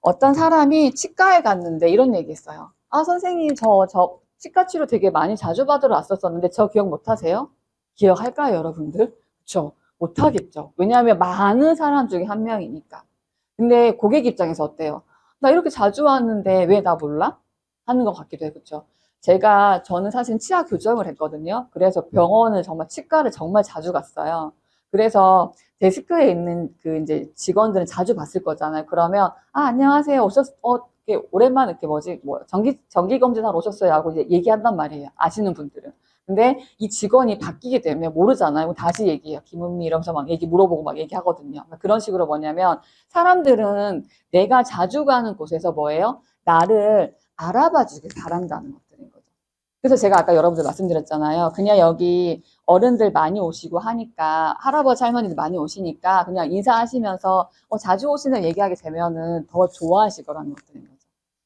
어떤 사람이 치과에 갔는데 이런 얘기 했어요. 아, 선생님, 저, 저 치과 치료 되게 많이 자주 받으러 왔었었는데 저 기억 못 하세요? 기억할까요, 여러분들? 그쵸? 못 하겠죠. 왜냐하면 많은 사람 중에 한 명이니까. 근데 고객 입장에서 어때요? 나 이렇게 자주 왔는데 왜 나 몰라? 하는 것 같기도 해요. 그쵸? 제가, 저는 사실 치아 교정을 했거든요. 그래서 병원을 정말, 치과를 정말 자주 갔어요. 그래서 데스크에 있는 그 이제 직원들은 자주 봤을 거잖아요. 그러면, 아, 안녕하세요. 오셨, 어, 이렇게 오랜만에 이렇게 뭐지, 뭐, 정기, 정기 검진하러 오셨어요. 하고 이제 얘기한단 말이에요. 아시는 분들은. 근데 이 직원이 바뀌게 되면 모르잖아요. 다시 얘기해요. 김은미 이러면서 막 얘기 물어보고 막 얘기하거든요. 그러니까 그런 식으로 뭐냐면 사람들은 내가 자주 가는 곳에서 뭐예요? 나를 알아봐 주길 바란다는 거죠. 그래서 제가 아까 여러분들 말씀드렸잖아요. 그냥 여기 어른들 많이 오시고 하니까 할아버지 할머니들 많이 오시니까 그냥 인사하시면서 어, 자주 오시는 얘기하게 되면은 더 좋아하실 거라는 것들인 거죠.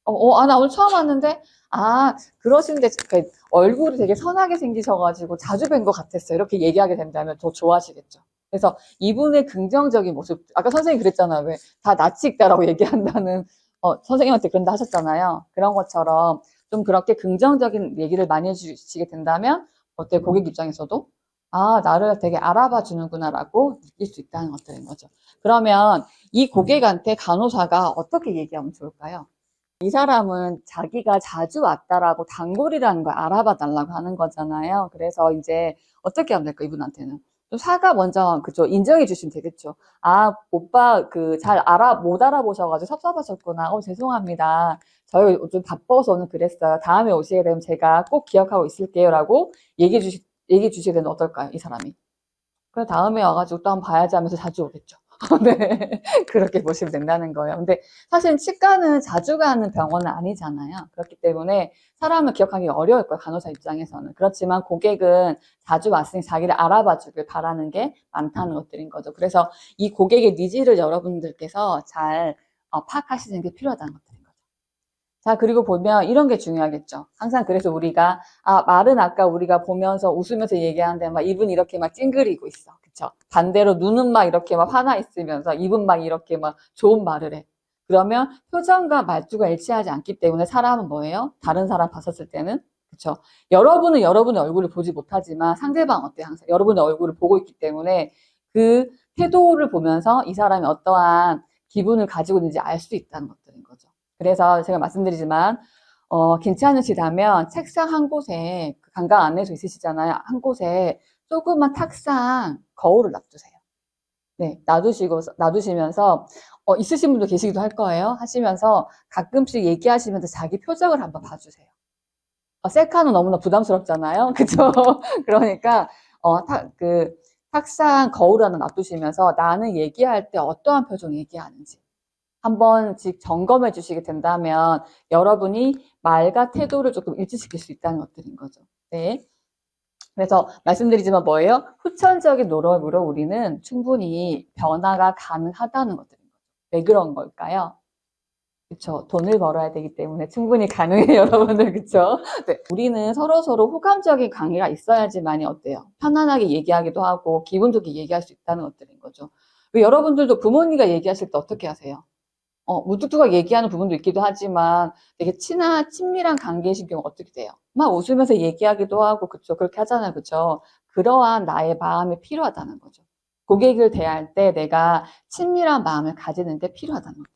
어, 어, 아, 나 오늘 처음 왔는데 아, 그러시는데 그 얼굴이 되게 선하게 생기셔가지고 자주 뵌 것 같았어요. 이렇게 얘기하게 된다면 더 좋아하시겠죠. 그래서 이분의 긍정적인 모습, 아까 선생님이 그랬잖아요. 왜 다 낯이 익다라고 얘기한다는, 어, 선생님한테 그런다 하셨잖아요. 그런 것처럼 좀 그렇게 긍정적인 얘기를 많이 해주시게 된다면, 어때 고객 입장에서도, 아, 나를 되게 알아봐 주는구나라고 느낄 수 있다는 것들인 거죠. 그러면 이 고객한테 간호사가 어떻게 얘기하면 좋을까요? 이 사람은 자기가 자주 왔다라고 단골이라는 걸 알아봐 달라고 하는 거잖아요. 그래서 이제 어떻게 하면 될까, 이분한테는? 좀 사과 먼저, 그죠, 인정해 주시면 되겠죠. 아, 오빠, 그, 잘 알아, 못 알아보셔가지고 섭섭하셨구나. 어, 죄송합니다. 저희 좀 바빠서 오늘 그랬어요. 다음에 오시게 되면 제가 꼭 기억하고 있을게요. 라고 얘기해 주시, 얘기해 주시게 되면 어떨까요, 이 사람이? 그래, 다음에 와가지고 또 한번 봐야지 하면서 자주 오겠죠. 네. 그렇게 보시면 된다는 거예요. 근데 사실 치과는 자주 가는 병원은 아니잖아요. 그렇기 때문에 사람을 기억하기 어려울 거예요. 간호사 입장에서는. 그렇지만 고객은 자주 왔으니 자기를 알아봐 주길 바라는 게 많다는 것들인 거죠. 그래서 이 고객의 니즈를 여러분들께서 잘 어, 파악하시는 게 필요하다는 거죠. 자, 그리고 보면 이런 게 중요하겠죠. 항상 그래서 우리가, 아, 말은 아까 우리가 보면서 웃으면서 얘기하는데 막 입은 이렇게 막 찡그리고 있어. 그쵸? 반대로 눈은 막 이렇게 막 화나 있으면서 입은 막 이렇게 막 좋은 말을 해. 그러면 표정과 말투가 일치하지 않기 때문에 사람은 뭐예요? 다른 사람 봤었을 때는 그쵸? 여러분은 여러분의 얼굴을 보지 못하지만 상대방 어때요? 항상 여러분의 얼굴을 보고 있기 때문에 그 태도를 보면서 이 사람이 어떠한 기분을 가지고 있는지 알 수 있다는 거죠. 그래서 제가 말씀드리지만 어, 괜찮으시다면 책상 한 곳에 그 관광 안내소 있으시잖아요. 한 곳에 조그만 탁상 거울을 놔두세요. 네, 놔두시고 놔두시면서 어, 있으신 분도 계시기도 할 거예요. 하시면서 가끔씩 얘기하시면서 자기 표정을 한번 봐주세요. 어, 셀카는 너무나 부담스럽잖아요. 그죠? 그러니까 어, 타, 그 탁상 거울 하나 놔두시면서 나는 얘기할 때 어떠한 표정 얘기하는지 한번 직 점검해 주시게 된다면 여러분이 말과 태도를 조금 일치시킬 수 있다는 것들인 거죠. 네. 그래서 말씀드리지만 뭐예요? 후천적인 노력으로 우리는 충분히 변화가 가능하다는 것들인 거죠. 왜 그런 걸까요? 그쵸. 돈을 벌어야 되기 때문에 충분히 가능해요, 여러분들. 그쵸? 네. 우리는 서로서로 호감적인 관계가 있어야지만이 어때요? 편안하게 얘기하기도 하고, 기분 좋게 얘기할 수 있다는 것들인 거죠. 왜 여러분들도 부모님과 얘기하실 때 어떻게 하세요? 어, 무뚝뚝하게 얘기하는 부분도 있기도 하지만 되게 친한, 친밀한 관계이신 경우 어떻게 돼요? 막 웃으면서 얘기하기도 하고, 그쵸. 그렇게 하잖아요. 그쵸. 그러한 나의 마음이 필요하다는 거죠. 고객을 대할 때 내가 친밀한 마음을 가지는 게 필요하다는 거죠.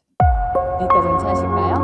여기까지 괜찮으실까요?